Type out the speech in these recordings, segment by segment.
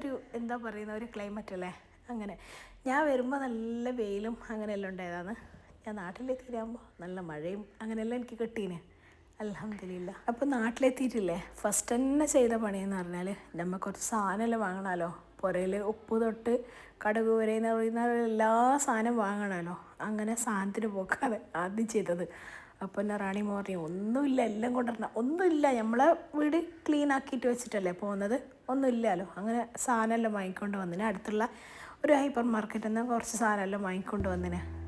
നല്ലൊരു എന്താ പറയുന്ന ഒരു ക്ലൈമറ്റ് അല്ലേ? അങ്ങനെ. ഞാൻ വരുമ്പോൾ നല്ല വെയിലും അങ്ങനെയെല്ലാം ഉണ്ടായതാണ്. ഞാൻ നാട്ടിലെത്തിയിട്ടാകുമ്പോൾ നല്ല മഴയും അങ്ങനെയെല്ലാം എനിക്ക് കിട്ടീനെ. അലഹമില്ല അപ്പോൾ നാട്ടിലെത്തിയിട്ടില്ലേ? ഫസ്റ്റ് തന്നെ ചെയ്ത പണിയെന്ന് പറഞ്ഞാൽ നമ്മൾ കുറച്ച് സാധനമെല്ലാം വാങ്ങണമല്ലോ പുരയിൽ ഉപ്പ് തൊട്ട് കടുക് വരെ എന്ന് പറയുന്ന എല്ലാ സാധനം വാങ്ങണമല്ലോ അങ്ങനെ സാധനത്തിന് പോക്കാണ് ആദ്യം ചെയ്തത്. അപ്പോൾ എന്നെ റാണി മോറിയ ഒന്നുമില്ല എല്ലാം കൊണ്ടുവരണം. ഒന്നുമില്ല. നമ്മളെ വീട് ക്ലീൻ ആക്കിയിട്ട് വെച്ചിട്ടല്ലേ പോകുന്നത് ഒന്നുമില്ലല്ലോ. അങ്ങനെ സാധനമെല്ലാം വാങ്ങിക്കൊണ്ട് വന്നിന്. അടുത്തുള്ള ഒരു ഹൈപ്പർ മാർക്കറ്റിൽ നിന്ന് കുറച്ച് സാധനമെല്ലാം വാങ്ങിക്കൊണ്ട് വന്നിന്.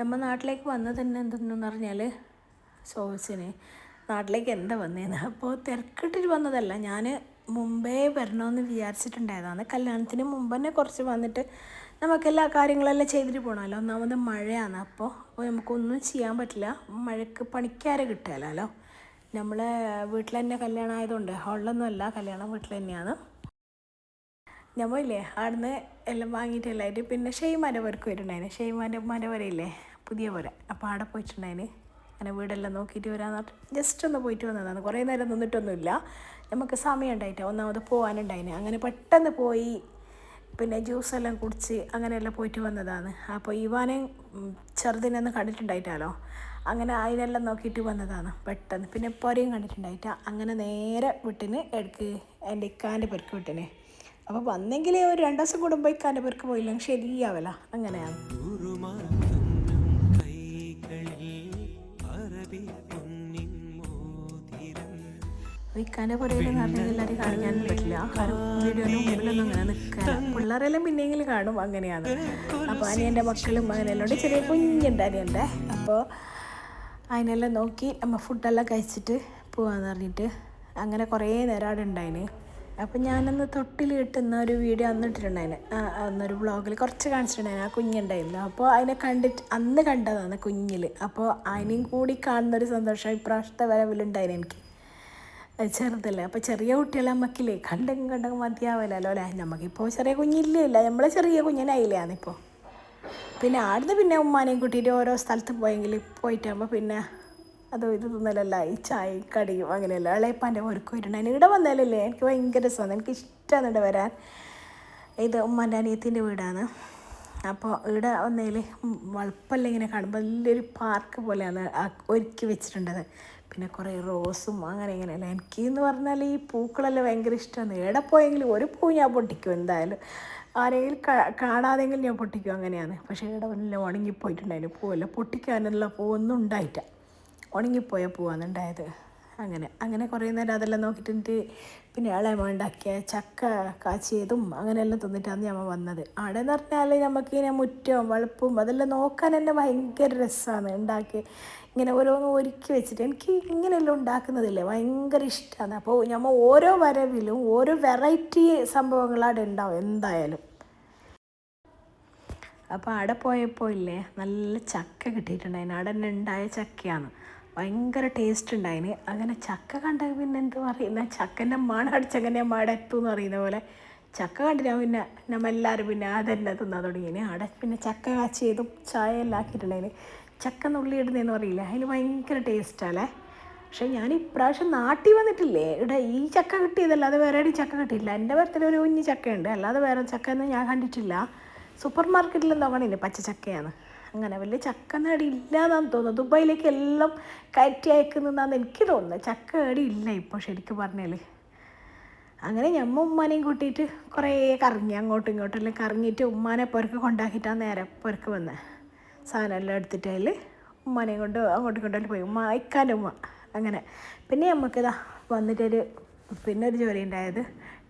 നമ്മൾ നാട്ടിലേക്ക് വന്നത് തന്നെ എന്തെന്ന് പറഞ്ഞാൽ ചോദിച്ചിന്. നാട്ടിലേക്ക് എന്താ വന്നേന്ന്? അപ്പോൾ തിരക്കിട്ടിട്ട് വന്നതല്ല. ഞാൻ മുമ്പേ വരണമെന്ന് വിചാരിച്ചിട്ടുണ്ടായതാണ് കല്യാണത്തിന് മുമ്പ് തന്നെ കുറച്ച് വന്നിട്ട് നമുക്കെല്ലാ കാര്യങ്ങളെല്ലാം ചെയ്തിട്ട് പോകണമല്ലോ ഒന്നാമത് മഴയാണ്. അപ്പോൾ അപ്പോൾ നമുക്കൊന്നും ചെയ്യാൻ പറ്റില്ല. മഴയ്ക്ക് പണിക്കാരെ കിട്ടുകയല്ലോ നമ്മൾ വീട്ടിൽ തന്നെ കല്യാണം ആയതുകൊണ്ട് ഹോളിലൊന്നും അല്ല കല്യാണം വീട്ടിൽ തന്നെയാണ് ഞമ്മയില്ലേ അവിടുന്ന് എല്ലാം വാങ്ങിയിട്ട് എല്ലായിട്ട് പിന്നെ ഷെയ്മാന്റെ പുരക്ക് വരുന്നുണ്ടായിരുന്നു ഷെയ്മാന്റെ മര വരയില്ലേ പുതിയ പുര അപ്പോൾ അവിടെ പോയിട്ടുണ്ടായിരുന്നു അങ്ങനെ വീടെല്ലാം നോക്കിയിട്ട് വരാന്ന് പറഞ്ഞിട്ട് ജസ്റ്റ് ഒന്ന് പോയിട്ട് വന്നതാണ്. കുറേ നേരം നിന്നിട്ടൊന്നുമില്ല. നമുക്ക് സമയം ഉണ്ടായിട്ട്. ഒന്നാമത് പോകാനുണ്ടായിന് അങ്ങനെ പെട്ടെന്ന് പോയി പിന്നെ ജ്യൂസ് എല്ലാം കുടിച്ച് അങ്ങനെയെല്ലാം പോയിട്ട് വന്നതാണ്. അപ്പോൾ ഇവാനെ ചെറുതിനൊന്നും കണ്ടിട്ടുണ്ടായിട്ടാലോ? അങ്ങനെ അതിനെല്ലാം നോക്കിയിട്ട് വന്നതാണ് പെട്ടെന്ന്. പിന്നെ പൊരയും കണ്ടിട്ടുണ്ടായിട്ട്. അങ്ങനെ നേരെ വിട്ടിന് എടുക്ക് എന്റെ ഇക്കാന്റെ പെരുക്ക് വിട്ടിന്. അപ്പോൾ വന്നെങ്കിൽ ഒരു രണ്ടു ദിവസം കൂടുമ്പോൾ ഇക്കാന്റെ പെരുക്ക് പോയില്ലെങ്കിൽ ശരിയാവല അങ്ങനെയാണ്. ഇക്കാന്റെ പുറയിൽ നടന്നെങ്കിൽ എല്ലാവരും പിള്ളേരെല്ലാം പിന്നെയെങ്കിലും കാണും അങ്ങനെയാണ്. അപ്പോൾ അനിയന്റെ മക്കളും അങ്ങനെയെല്ലാം ഉണ്ട്. ചെറിയ കുഞ്ഞുണ്ട് അനിയന്റെ. അപ്പോൾ അതിനെല്ലാം നോക്കി നമ്മ ഫുഡെല്ലാം കഴിച്ചിട്ട് പോവാന്ന് പറഞ്ഞിട്ട് അങ്ങനെ കുറേ നേരം അവിടെ ഉണ്ടായിന്. അപ്പം ഞാനന്ന് തൊട്ടിൽ കിട്ടുന്ന ഒരു വീഡിയോ അന്ന് ഇട്ടിട്ടുണ്ടായിന്. അന്നൊരു ബ്ലോഗിൽ കുറച്ച് കാണിച്ചിട്ടുണ്ടായിരുന്നു ആ കുഞ്ഞുണ്ടായിരുന്നു. അപ്പോൾ അതിനെ കണ്ടിട്ട് അന്ന് കണ്ടതാണ് കുഞ്ഞിൽ അപ്പോൾ അതിനെയും കൂടി കാണുന്ന ഒരു സന്തോഷം ഇപ്രാവശ്യത്തെ വരവിലുണ്ടായിരുന്നു എനിക്ക്. ചെറുതല്ലേ. അപ്പോൾ ചെറിയ കുട്ടികളെ നമുക്കില്ലേ കണ്ടും കണ്ടും മതിയാവില്ലല്ലോ അല്ലേ? നമുക്കിപ്പോൾ ചെറിയ കുഞ്ഞില്ലേ ഇല്ല നമ്മളെ ചെറിയ കുഞ്ഞിനായില്ലാന്നിപ്പോൾ പിന്നെ ആടുന്ന് പിന്നെ ഉമ്മാനെയും കൂട്ടിയിട്ട് ഓരോ സ്ഥലത്ത് പോയെങ്കിൽ പോയിട്ടാകുമ്പോൾ പിന്നെ അത് ഇത് തിന്നലല്ല. ഈ ചായ കടിയും അങ്ങനെയല്ല. ഇളയപ്പാന്റെ ഒരുക്കും വരുന്നുണ്ട് ഇവിടെ വന്നാലല്ലേ എനിക്ക് ഭയങ്കര രസമാണ്. എനിക്ക് ഇഷ്ടമാണ് ഇവിടെ വരാൻ. ഇത് ഉമ്മാന്റെ അനിയത്തിന്റെ വീടാണ്. അപ്പോൾ ഇവിടെ വന്നതിൽ വളപ്പല്ല ഇങ്ങനെ കാണുമ്പോൾ വലിയൊരു പാർക്ക് പോലെയാണ് ഒരുക്കി വെച്ചിട്ടുണ്ടത്. പിന്നെ കുറേ റോസും അങ്ങനെ ഇങ്ങനെയല്ല എനിക്ക് എന്ന് പറഞ്ഞാൽ ഈ പൂക്കളെല്ലാം ഭയങ്കര ഇഷ്ടമാണ് എവിടെ പോയെങ്കിലും ഒരു പൂ ഞാൻ പൊട്ടിക്കും എന്തായാലും. ആരെങ്കിലും കാണാതെങ്കിലും ഞാൻ പൊട്ടിക്കും അങ്ങനെയാണ്. പക്ഷേ ഇവിടെ വല്ല ഉണങ്ങിപ്പോയിട്ടുണ്ടായിരുന്നു പൂവല്ല. പൊട്ടിക്കാനുള്ള പൂവൊന്നും ഉണ്ടായിട്ട ഉണങ്ങിപ്പോയ പൂവാണ് ഉണ്ടായത്. അങ്ങനെ അങ്ങനെ കുറേ നേരം അതെല്ലാം നോക്കിയിട്ടുണ്ട് പിന്നെ ഇളയമ ഉണ്ടാക്കിയ ചക്ക കാച്ചിയതും അങ്ങനെയെല്ലാം തിന്നിട്ടാണ് ഞമ്മ വന്നത്. അവിടെ എന്ന് പറഞ്ഞാൽ നമുക്ക് ഇങ്ങനെ മുറ്റവും വളപ്പും അതെല്ലാം നോക്കാൻ തന്നെ ഭയങ്കര രസമാണ്. ഉണ്ടാക്കി ഇങ്ങനെ ഓരോന്ന് ഒരുക്കി വെച്ചിട്ട് എനിക്ക് ഇങ്ങനെയെല്ലാം ഉണ്ടാക്കുന്നതില്ലേ ഭയങ്കര ഇഷ്ടമാണ് അപ്പോൾ നമ്മൾ ഓരോ വരവിലും ഓരോ വെറൈറ്റി സംഭവങ്ങളാണ് ഉണ്ടാവും എന്തായാലും. അപ്പോൾ അവിടെ പോയപ്പോൾ ഇല്ലേ നല്ല ചക്ക കിട്ടിയിട്ടുണ്ടായിന്. അവിടെ തന്നെ ഉണ്ടായ ചക്കയാണ്. ഭയങ്കര ടേസ്റ്റ് ഉണ്ടായിന്. അങ്ങനെ ചക്ക കണ്ട പിന്നെ എന്ത് പറയുന്ന? ചക്കന്റെ മണം അടിച്ചങ്ങനെ മാടത്തു എന്ന് പറയുന്ന പോലെ ചക്ക കണ്ടിട്ട് പിന്നെ നമ്മൾ എല്ലാവരും പിന്നെ അതന്നെ തിന്നാൻ തുടങ്ങിന്. അവിടെ പിന്നെ ചക്ക കാച്ചിയതും ചായ എല്ലാം ആക്കിയിട്ടുണ്ടായിന്. ചക്ക നുള്ളി ഇടുന്നതെന്ന് പറയില്ല? അതിന് ഭയങ്കര ടേസ്റ്റാല്ലേ പക്ഷേ ഞാൻ ഇപ്രാവശ്യം നാട്ടിൽ വന്നിട്ടില്ലേ? ഇവിടെ ഈ ചക്ക കിട്ടിയതല്ല കിട്ടിയതല്ലാതെ വേറെ ചക്ക കിട്ടിയില്ല എന്റെ പേരത്തിൽ ഒരു കുഞ്ഞ് ചക്കയുണ്ട്. അല്ലാതെ വേറെ ചക്ക ഒന്നും ഞാൻ കണ്ടിട്ടില്ല. സൂപ്പർ മാർക്കറ്റിൽ നോക്കണില്ലേ പച്ച ചക്കയാണ്. അങ്ങനെ വലിയ ചക്ക നേടി ഇല്ലാന്നാന്ന് തോന്നുന്നു. ദുബായിലേക്ക് എല്ലാം കയറ്റി അയക്കുന്നതാന്ന് എനിക്ക് തോന്നുന്നത് ചക്ക നേടി ഇല്ല ഇപ്പോൾ ശരിക്കും പറഞ്ഞാൽ അങ്ങനെ ഞമ്മ ഉമ്മാനെയും കൂട്ടിയിട്ട് കുറേ കറങ്ങി അങ്ങോട്ടും ഇങ്ങോട്ടും എല്ലാം കറങ്ങിയിട്ട് ഉമ്മാനെ പുരക്ക് കൊണ്ടാക്കിയിട്ടാണ് നേരെ പുരക്ക് വന്നത് സാധനം എല്ലാം എടുത്തിട്ട് അതിൽ ഉമ്മാനെയും കൊണ്ട് അങ്ങോട്ടും ഇങ്ങോട്ടും പോയി. ഉമ്മ ഉമ്മ? അങ്ങനെ. പിന്നെ നമുക്കിതാ വന്നിട്ടൊരു പിന്നെ ഒരു ജോലി ഉണ്ടായത്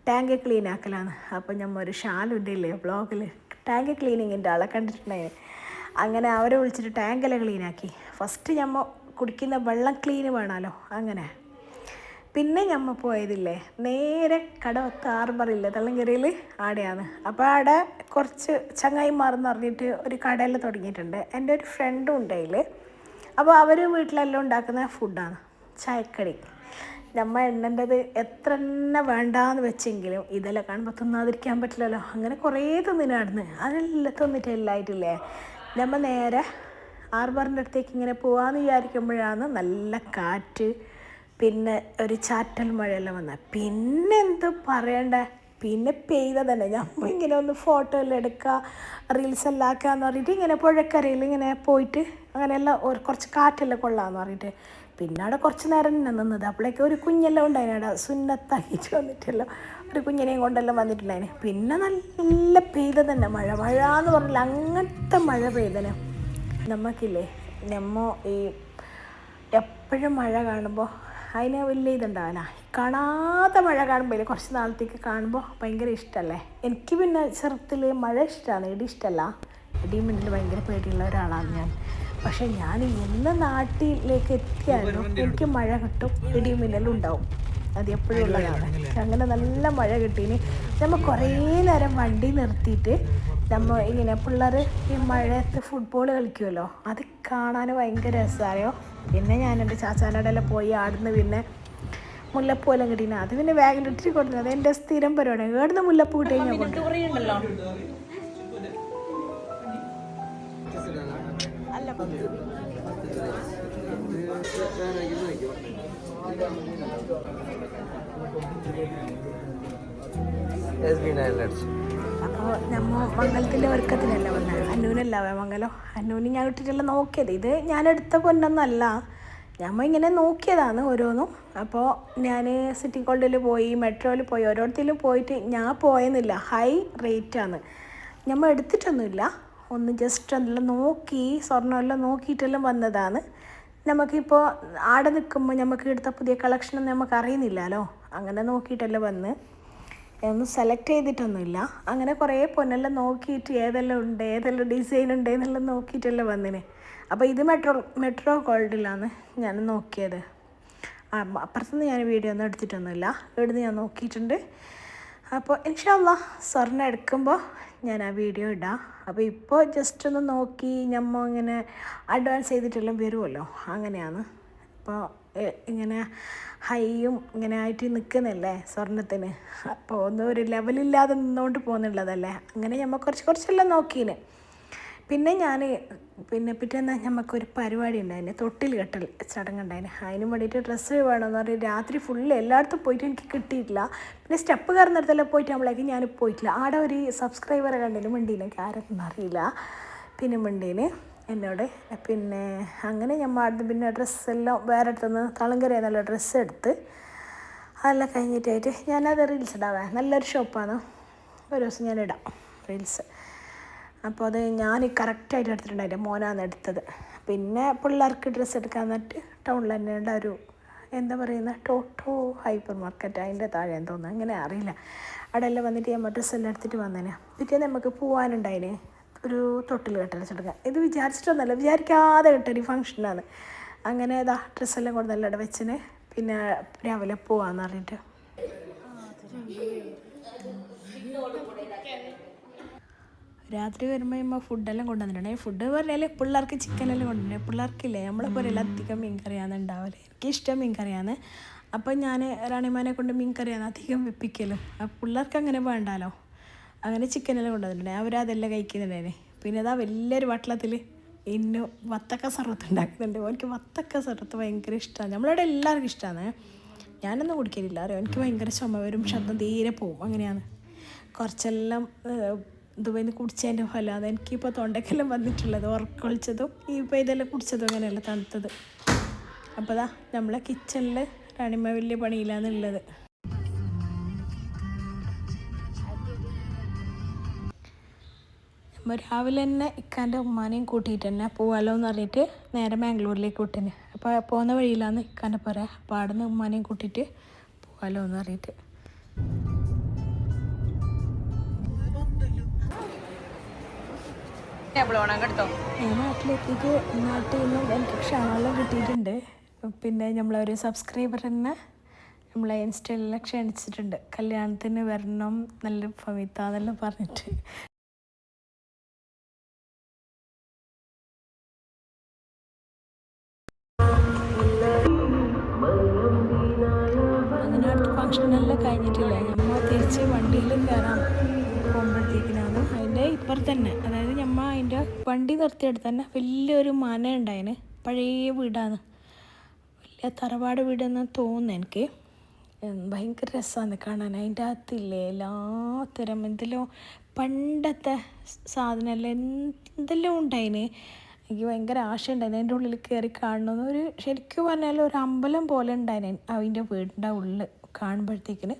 ടാങ്ക് ക്ലീൻ ആക്കലാണ്. അപ്പോൾ ഞമ്മ ഒരു ഷാലുണ്ടില്ലേ ബ്ലോഗിൽ ടാങ്ക് ക്ലീനിങ്ങിന്റെ ആളെ കണ്ടിട്ടുണ്ടായി അങ്ങനെ അവരെ വിളിച്ചിട്ട് ടാങ്കെല്ലാം ക്ലീനാക്കി. ഫസ്റ്റ് ഞമ്മ കുടിക്കുന്ന വെള്ളം ക്ലീൻ വേണമല്ലോ. അങ്ങനെ. പിന്നെ ഞമ്മ പോയതില്ലേ? നേരെ കടവത്ത് ആർബറില്ലേ തള്ളങ്കരയിൽ ആടെയാണ്. അപ്പോൾ അവിടെ കുറച്ച് ചങ്ങായിമാർന്ന് പറഞ്ഞിട്ട് ഒരു കടയിൽ തുടങ്ങിയിട്ടുണ്ട്. എന്റെ ഒരു ഫ്രണ്ടും ഉണ്ട് അപ്പോൾ അവർ വീട്ടിലെല്ലാം ഉണ്ടാക്കുന്ന ഫുഡാണ്. ചായക്കടി. നമ്മ എണ്ണേണ്ടത് എത്ര എണ്ണ വേണ്ടാന്ന് വെച്ചെങ്കിലും ഇതെല്ലാം കാണുമ്പോൾ തിന്നാതിരിക്കാൻ പറ്റില്ലല്ലോ. അങ്ങനെ കുറേ തിന്നിനാടുന്ന് അതെല്ലാം തിന്നിട്ട് എല്ലായിട്ടില്ലേ നമ്മ നേരെ ആർബറിന്റെ അടുത്തേക്ക് ഇങ്ങനെ പോകാമെന്ന് വിചാരിക്കുമ്പോഴാണ് നല്ല കാറ്റ് പിന്നെ ഒരു ചാറ്റൽ മഴയെല്ലാം വന്ന. പിന്നെ എന്ത് പറയണ്ടേ? പിന്നെ പെയ്ത തന്നെ ഇങ്ങനെ ഒന്ന് ഫോട്ടോ എല്ലാം എടുക്കുക റീൽസ് എല്ലാം ആക്കാന്ന് പറഞ്ഞിട്ട് ഇങ്ങനെ പുഴക്കരയിൽ ഇങ്ങനെ പോയിട്ട് അങ്ങനെയെല്ലാം ഒരു കുറച്ച് കാറ്റെല്ലാം കൊള്ളാന്ന് പറഞ്ഞിട്ട് പിന്നെ അവിടെ കുറച്ച് നേരം തന്നെ നിന്നത്. അപ്പോഴേക്കും ഒരു കുഞ്ഞെല്ലാം ഉണ്ടായിരുന്നു അവിടെ. സുന്നത്തായിട്ട് വന്നിട്ടല്ലോ. ഒരു കുഞ്ഞിനെയും കൊണ്ടെല്ലാം വന്നിട്ടുണ്ടായിന്. പിന്നെ നല്ല പെയ്ത തന്നെ മഴ. മഴ എന്ന് പറഞ്ഞില്ല അങ്ങനത്തെ മഴ പെയ്തനെ. നമുക്കില്ലേ നമ്മ ഈ എപ്പോഴും മഴ കാണുമ്പോൾ അതിന് വലിയ ഇതുണ്ടാവില്ല കാണാത്ത മഴ കാണുമ്പോൾ കുറച്ച് നാളത്തേക്ക് കാണുമ്പോൾ ഭയങ്കര ഇഷ്ടമല്ലേ എനിക്ക് പിന്നെ ചെറുത്തിൽ മഴ ഇഷ്ടമാണ് ഇടി ഇഷ്ടമല്ല ഇടിയും മിന്നൽ ഭയങ്കര പേടിയുള്ള ഒരാളാണ് ഞാൻ. പക്ഷെ ഞാൻ എന്ന നാട്ടിലേക്ക് എത്തിയാലും എനിക്ക് മഴ കിട്ടും ഇടിയും മിന്നലും ഉണ്ടാവും. അത് എപ്പോഴും ഉള്ളതാണ്. അങ്ങനെ നല്ല മഴ കിട്ടീന്. നമ്മൾ കുറേ നേരം വണ്ടി നിർത്തിയിട്ട് നമ്മൾ ഇങ്ങനെ പിള്ളേർ ഈ മഴയത്ത് ഫുട്ബോൾ കളിക്കുമല്ലോ അത് കാണാൻ ഭയങ്കര രസമായോ പിന്നെ ഞാൻ എന്റെ ചാച്ചാനോടെല്ലാം പോയി ആടുന്ന് പിന്നെ മുല്ലപ്പൂ എല്ലാം കിട്ടീന. അത് പിന്നെ ബാഗിലിട്ടിട്ട് കൊടുത്തത്. അത് എന്റെ സ്ഥിരം പരിപാടി. ഏടുന്ന് മുല്ലപ്പൂ കിട്ടി കഴിഞ്ഞാൽ കൊണ്ട് അപ്പോൾ നമ്മൾ മംഗലത്തിന്റെ ഒരുക്കത്തിനല്ല വന്നത് അന്നൂനല്ല മംഗലം. അന്നൂന് ഞാൻ ഇട്ടിട്ടല്ല നോക്കിയത്. ഇത് ഞാൻ എടുത്ത പൊന്നൊന്നല്ല. ഞമ്മ ഇങ്ങനെ നോക്കിയതാണ് ഓരോന്നും. അപ്പോൾ ഞാൻ സിറ്റി ഗോൾഡിൽ പോയി മെട്രോയിൽ പോയി ഓരോരുത്തരും പോയിട്ട് ഞാൻ പോയെന്നില്ല. ഹൈ റേറ്റാണ്. ഞമ്മ എടുത്തിട്ടൊന്നുമില്ല. ഒന്ന് ജസ്റ്റ് അതെല്ലാം നോക്കി സ്വർണമെല്ലാം നോക്കിയിട്ടെല്ലാം വന്നതാണ്. നമുക്കിപ്പോൾ ആടെ നിൽക്കുമ്പോൾ നമുക്ക് എടുത്ത പുതിയ കളക്ഷനൊന്നും നമുക്ക് അറിയുന്നില്ലല്ലോ. അങ്ങനെ നോക്കിയിട്ടല്ലേ വന്ന്. ഒന്നും സെലക്ട് ചെയ്തിട്ടൊന്നുമില്ല. അങ്ങനെ കുറേ പൊന്നെല്ലാം നോക്കിയിട്ട് ഏതെല്ലാം ഉണ്ട് ഏതെല്ലാം ഡിസൈൻ ഉണ്ട് എന്നെല്ലാം നോക്കിയിട്ടല്ലേ വന്നിന്. അപ്പോൾ ഇത് മെട്രോ മെട്രോ ഗോൾഡിലാണ് ഞാൻ നോക്കിയത്. അപ്പുറത്തുനിന്ന് ഞാൻ വീഡിയോ ഒന്നും എടുത്തിട്ടൊന്നുമില്ല. ഇവിടുന്ന് ഞാൻ നോക്കിയിട്ടുണ്ട്. അപ്പോൾ ഇൻഷാല്ല സ്വർണം എടുക്കുമ്പോൾ ഞാൻ ആ വീഡിയോ ഇടാം. അപ്പോൾ ഇപ്പോൾ ജസ്റ്റ് ഒന്ന് നോക്കി ഞമ്മ ഇങ്ങനെ അഡ്വാൻസ് ചെയ്തിട്ടെല്ലാം വരുമല്ലോ അങ്ങനെയാണ്. അപ്പോൾ ഇങ്ങനെ ഹൈയും ഇങ്ങനെ ആയിട്ട് നിൽക്കുന്നില്ലേ സ്വർണത്തിന്? അപ്പോൾ ഒന്നും ഒരു ലെവലില്ലാതെ നിന്നുകൊണ്ട് പോകുന്നുള്ളതല്ലേ? അങ്ങനെ ഞമ്മ കുറച്ച് കുറച്ചെല്ലാം നോക്കീന്. പിന്നെ ഞാൻ പിന്നെ പിറ്റേന്ന് നമുക്കൊരു പരിപാടി ഉണ്ടായിന് തൊട്ടിൽ കെട്ടൽ ചടങ്ങുണ്ടായിന് അതിന് വേണ്ടിയിട്ട് ഡ്രസ്സ് വേണമെന്ന് പറഞ്ഞ് രാത്രി ഫുള്ള് എല്ലായിടത്തും പോയിട്ട് എനിക്ക് കിട്ടിയിട്ടില്ല. പിന്നെ സ്റ്റെപ്പ് കയറുന്നിടത്തെല്ലാം പോയിട്ട് നമ്മളേക്ക് ഞാൻ പോയിട്ടില്ല. ആടെ ഒരു സബ്സ്ക്രൈബറെ കണ്ടതിന് മിണ്ടീന്? ആരെന്നറിയില്ല പിന്നെ മിണ്ടീന് എന്നോട്. പിന്നെ അങ്ങനെ ഞാൻ അവിടുന്ന് പിന്നെ ഡ്രസ്സെല്ലാം വേറെ അടുത്തുനിന്ന് തളങ്കര നല്ല ഡ്രസ്സ് എടുത്ത് അതെല്ലാം കഴിഞ്ഞിട്ടായിട്ട് ഞാനത് റീൽസ് ഇടാവേ. നല്ലൊരു ഷോപ്പാണ് ഒരു ദിവസം ഞാൻ ഇടാം റീൽസ് അപ്പോൾ അത് ഞാൻ കറക്റ്റായിട്ട് എടുത്തിട്ടുണ്ടായിരുന്നു മോനാണ് എടുത്തത്. പിന്നെ പിള്ളേർക്ക് ഡ്രസ്സ് എടുക്കാൻ എന്നിട്ട് ടൗണിൽ തന്നെ ഉള്ള ഒരു എന്താ പറയുന്ന ടോട്ടോ ഹൈപ്പർ മാർക്കറ്റ് അതിന്റെ താഴെ തോന്നുന്നു അങ്ങനെ അറിയില്ല. അവിടെ എല്ലാം വന്നിട്ട് ഞാൻ ഡ്രസ്സ് എല്ലാം എടുത്തിട്ട് വന്നേനെ. പിറ്റേ നമുക്ക് പോകാനുണ്ടായിന് ഒരു തൊട്ടിൽ കെട്ടൽ ചടങ്ങ് ഇത് വിചാരിച്ചിട്ടൊന്നുമല്ല വിചാരിക്കാതെ കിട്ടൊരു ഫങ്ഷനാണ് അങ്ങനെ ഇതാ ഡ്രസ്സെല്ലാം കൊണ്ട് നല്ല വെച്ചിന്. പിന്നെ രാവിലെ പോവാന്ന് പറഞ്ഞിട്ട്. രാത്രി വരുമ്പോൾ നമ്മൾ ഫുഡെല്ലാം കൊണ്ടുവന്നിട്ടുണ്ട്. ഫുഡ് പറഞ്ഞാൽ പിള്ളേർക്ക് ചിക്കനെല്ലാം കൊണ്ടുവന്നിട്ടുണ്ട്. പിള്ളേർക്കില്ലേ നമ്മളെ പോലെ അധികം മീൻ കറിയാണ് ഉണ്ടാവൽ. എനിക്കിഷ്ടം മീൻ അപ്പം ഞാൻ റാണിമാനെ കൊണ്ട് മീൻ കറിയാണ് അധികം വെപ്പിക്കലും. പിള്ളേർക്ക് അങ്ങനെ വേണ്ടാലോ? അങ്ങനെ ചിക്കനെല്ലാം കൊണ്ടുവന്നിട്ടുണ്ടായി അവരതെല്ലാം കഴിക്കുന്നുണ്ടായിരുന്നു പിന്നെ അതാ വലിയൊരു വട്ടളത്തിൽ ഇന്നു വത്തക്ക സർവത്ത് ഉണ്ടാക്കുന്നുണ്ട്. എനിക്ക് വത്തക്ക സർവത്ത് ഭയങ്കര ഇഷ്ടമാണ് നമ്മളവിടെ എല്ലാവർക്കും ഇഷ്ടമാണ് ഞാനൊന്നും കുടിക്കലില്ല. അറിയാം? എനിക്ക് ഭയങ്കര ചുമ വരും ശബ്ദം തീരെ പോവും. അങ്ങനെയാണ്. കുറച്ചെല്ലാം ദുബൈയിൽ നിന്ന് കുടിച്ചതിന്റെ ഫലം അത് എനിക്കിപ്പോൾ തൊണ്ടയ്ക്കെല്ലാം വന്നിട്ടുള്ളത് ഉറക്കൊളിച്ചതും ഇപ്പോൾ ഇതെല്ലാം കുടിച്ചതും അങ്ങനെയല്ല തണുത്തത്. അപ്പോൾ അതാ നമ്മളെ കിച്ചണിൽ റാണിമ വലിയ പണിയിലാന്നുള്ളത്. രാവിലെ തന്നെ ഇക്കാന്റെ ഉമ്മാനെയും കൂട്ടിയിട്ട് തന്നെ പോവാലോ എന്ന് പറഞ്ഞിട്ട് നേരെ ബാംഗ്ലൂരിലേക്ക് വിട്ടിന്. അപ്പോൾ പോകുന്ന വഴിയിലാണ് ഇക്കാന്റെ പോരാ. അപ്പോൾ അവിടെ നിന്ന് ഉമ്മാനെയും കൂട്ടിയിട്ട് പോവാലോ എന്ന് പറഞ്ഞിട്ട് നാട്ടിലെത്തിയിട്ട് നാട്ടിൽ നിന്നും എനിക്ക് ക്ഷണമെല്ലാം കിട്ടിയിട്ടുണ്ട്. പിന്നെ നമ്മളൊരു സബ്സ്ക്രൈബർ തന്നെ നമ്മളെ ഇൻസ്റ്റയിലെല്ലാം ക്ഷണിച്ചിട്ടുണ്ട്. കല്യാണത്തിന് വരണം നല്ല ഫമിത്ത എന്നെല്ലാം പറഞ്ഞിട്ട്. അതിന്റെ തന്നെ അതായത് ഞമ്മ അതിന്റെ വണ്ടി നിർത്തിയെടുത്ത് തന്നെ വലിയൊരു മന ഉണ്ടായിന് പഴയ വീടാണ്. വലിയ തറവാട് വീടെന്ന് തോന്നുന്നു എനിക്ക്. ഭയങ്കര രസമാണ് കാണാൻ. അതിന്റെ അകത്തില്ലേ എല്ലാത്തരം എന്തെല്ലോ പണ്ടത്തെ സാധനമെല്ലാം എന്തെല്ലാം ഉണ്ടായിന്. എനിക്ക് ഭയങ്കര ആശയുണ്ടായിരുന്നു അതിന്റെ ഉള്ളിൽ കയറി കാണണമെന്ന് ഒരു ശരിക്കും പറഞ്ഞാൽ ഒരു അമ്പലം പോലെ ഉണ്ടായിരുന്നു അതിന്റെ വീടിന്റെ ഉള്ളിൽ കാണുമ്പോഴത്തേക്കിന്.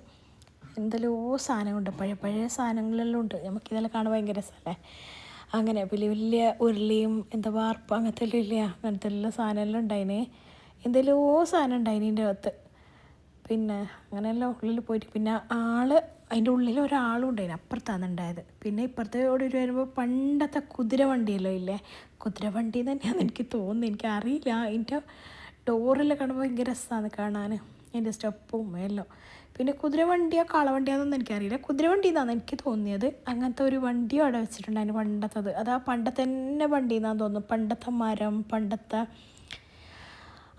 എന്തെല്ലോ സാധനങ്ങളുണ്ട്. പഴയ പഴയ സാധനങ്ങളെല്ലാം ഉണ്ട്. നമുക്കിതെല്ലാം കാണാൻ ഭയങ്കര രസമല്ലേ? അങ്ങനെ വലിയ വലിയ ഉരുളിയും എന്താ വാർപ്പ് അങ്ങനത്തെ എല്ലാം ഇല്ല? അങ്ങനത്തെ എല്ലാ സാധനമെല്ലാം ഉണ്ടായിന്. എന്തെല്ലോ സാധനം ഉണ്ടായിന് ഇതിന്റെ അകത്ത്. പിന്നെ അങ്ങനെയെല്ലാം ഉള്ളിൽ പോയിട്ട് പിന്നെ ആൾ അതിന്റെ ഉള്ളിൽ ഒരാളും ഉണ്ടായിന്. അപ്പുറത്താണ് ഉണ്ടായത്. പിന്നെ ഇപ്പുറത്തെ ഓടി വരുമ്പോൾ പണ്ടത്തെ കുതിര വണ്ടിയല്ലോ ഇല്ലേ? കുതിര വണ്ടി തന്നെയാണെന്ന് എനിക്ക് തോന്നുന്നു. എനിക്ക് അറിയില്ല അതിന്റെ ഡോറിൽ കാണുമ്പോൾ ഭയങ്കര രസമാണ് കാണാൻ. അതിന്റെ സ്റ്റെപ്പും എല്ലാം പിന്നെ കുതിര വണ്ടിയോ കാളവണ്ടിയാണെന്നൊന്നും എനിക്കറിയില്ല. കുതിര വണ്ടി എന്നാണ് എനിക്ക് തോന്നിയത്. അങ്ങനത്തെ ഒരു വണ്ടിയോ അവിടെ വെച്ചിട്ടുണ്ടായിരുന്നു പണ്ടത്തത്. അത് ആ പണ്ടത്തെ തന്നെ വണ്ടി എന്നാന്ന് തോന്നുന്നു. പണ്ടത്തെ മരം പണ്ടത്തെ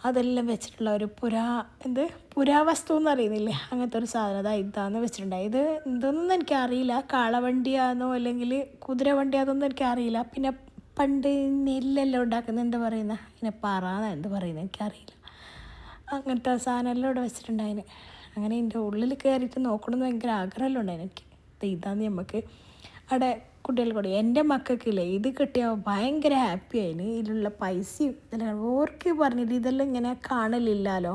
അതെല്ലാം വെച്ചിട്ടുള്ള ഒരു പുരാ എന്ത്? പുരാവസ്തു എന്ന് അറിയുന്നില്ലേ അങ്ങനത്തെ ഒരു സാധനം. അതാ ഇതാന്ന് വെച്ചിട്ടുണ്ടായി. ഇത് ഇതൊന്നും എനിക്കറിയില്ല. കാളവണ്ടിയാണോ അല്ലെങ്കിൽ കുതിര വണ്ടിയാണെന്നൊന്നും എനിക്കറിയില്ല. പിന്നെ പണ്ട് നെല്ലെല്ലാം ഉണ്ടാക്കുന്ന എന്താ പറയുന്നത് അതിനെ പാറാന്ന് എന്ത് പറയുന്നത് എനിക്കറിയില്ല. അങ്ങനത്തെ സാധനമെല്ലാം ഇവിടെ വെച്ചിട്ടുണ്ടായിന്. അങ്ങനെ എന്റെ ഉള്ളിൽ കയറിയിട്ട് നോക്കണമെന്ന് ഭയങ്കര ആഗ്രഹമല്ലോ ഉണ്ടായിരുന്നു എനിക്ക് ഇതാന്ന് നമുക്ക് അവിടെ കുട്ടികൾ കൂടി. എന്റെ മക്കൾക്കില്ലേ ഇത് കിട്ടിയാൽ ഭയങ്കര ഹാപ്പി ആയിന്. ഇതിലുള്ള പൈസയും ഇതെല്ലാം ഓർക്ക് പറഞ്ഞിട്ട് ഇതെല്ലാം ഇങ്ങനെ കാണലില്ലല്ലോ.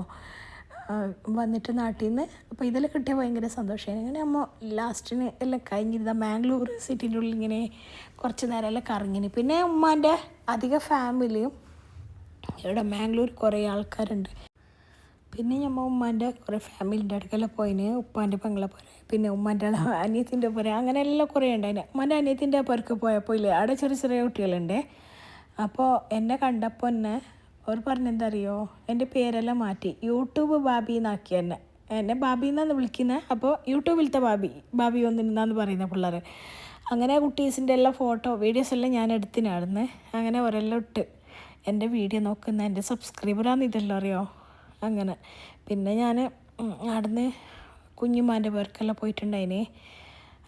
വന്നിട്ട് നാട്ടിൽ നിന്ന് അപ്പോൾ ഇതെല്ലാം കിട്ടിയാൽ ഭയങ്കര സന്തോഷമായി. അങ്ങനെ അമ്മ ലാസ്റ്റിന് എല്ലാം കഴിഞ്ഞിരുന്ന മാംഗ്ലൂർ സിറ്റിന്റെ ഉള്ളിൽ ഇങ്ങനെ കുറച്ച് നേരം എല്ലാം കറങ്ങിന്. പിന്നെ ഉമ്മാന്റെ അധിക ഫാമിലിയും ഇവിടെ മാംഗ്ലൂർ കുറേ ആൾക്കാരുണ്ട്. പിന്നെ ഞമ്മ ഉമ്മാന്റെ കുറേ ഫാമിലിന്റെ അടുക്കല പോയിന്. ഉപ്പാന്റെ പെങ്ങളെ പോരെ പിന്നെ ഉമ്മാന്റെ അനിയത്തിന്റെ പോരെ അങ്ങനെ എല്ലാം കുറേ ഉണ്ടായിന്. ഉമ്മാന്റെ അനിയത്തിന്റെ പേർക്ക് പോയപ്പോൾ ഇല്ലേ അവിടെ ചെറിയ ചെറിയ കുട്ടികളുണ്ട്. അപ്പോൾ എന്നെ കണ്ടപ്പോൾ എന്നെ അവർ പറഞ്ഞെന്താ അറിയോ എന്റെ പേരെല്ലാം മാറ്റി. യൂട്യൂബ് ബാബി എന്നാക്കി എന്നെ. എന്നെ ബാബി എന്നാണ് വിളിക്കുന്നത് അപ്പോൾ യൂട്യൂബിലത്തെ ബാബി ബാബി ഒന്നിനാന്ന് പറയുന്ന പിള്ളേർ അങ്ങനെ കുട്ടീസിന്റെ എല്ലാം ഫോട്ടോ വീഡിയോസ് എല്ലാം ഞാൻ എടുത്തിനായിരുന്നു. അങ്ങനെ ഒരെല്ലാം ഇട്ട് എന്റെ വീഡിയോ നോക്കുന്ന എന്റെ സബ്സ്ക്രൈബറാന്ന് ഇതെല്ലാം അറിയോ? അങ്ങനെ. പിന്നെ ഞാൻ അവിടുന്ന് കുഞ്ഞുമ്മാന്റെ പേർക്കെല്ലാം പോയിട്ടുണ്ടായിന്.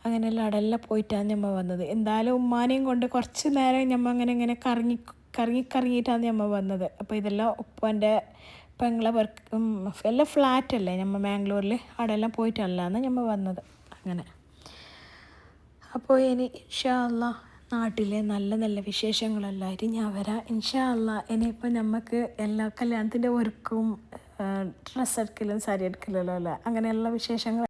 അങ്ങനെയെല്ലാം അവിടെല്ലാം പോയിട്ടാണ് ഞമ്മ വന്നത്. എന്തായാലും ഉമ്മാനെയും കൊണ്ട് കുറച്ച് നേരം ഞമ്മ അങ്ങനെ ഇങ്ങനെ കറങ്ങി കറങ്ങി കറങ്ങിയിട്ടാണ് ഞമ്മ വന്നത്. അപ്പോൾ ഇതെല്ലാം ഉപ്പന്റെ പെങ്ങളെ വർക്ക് എല്ലാം ഫ്ലാറ്റല്ലേ ഞമ്മ മാംഗ്ലൂരിൽ അവിടെ എല്ലാം പോയിട്ടല്ലാന്ന് ഞമ്മ വന്നത്. അങ്ങനെ. അപ്പോൾ ഇനി ഇൻഷാ അല്ലാ നാട്ടിലെ നല്ല നല്ല വിശേഷങ്ങളെല്ലാവരും ഞാൻ വരാം. ഇൻഷാ അല്ല ഇനിയിപ്പോൾ നമുക്ക് എല്ലാ കല്യാണത്തിന്റെ ഒരുക്കും ഡ്രസ്സ് എടുക്കലും സാരി എടുക്കലും അങ്ങനെ അങ്ങനെയുള്ള വിശേഷങ്ങൾ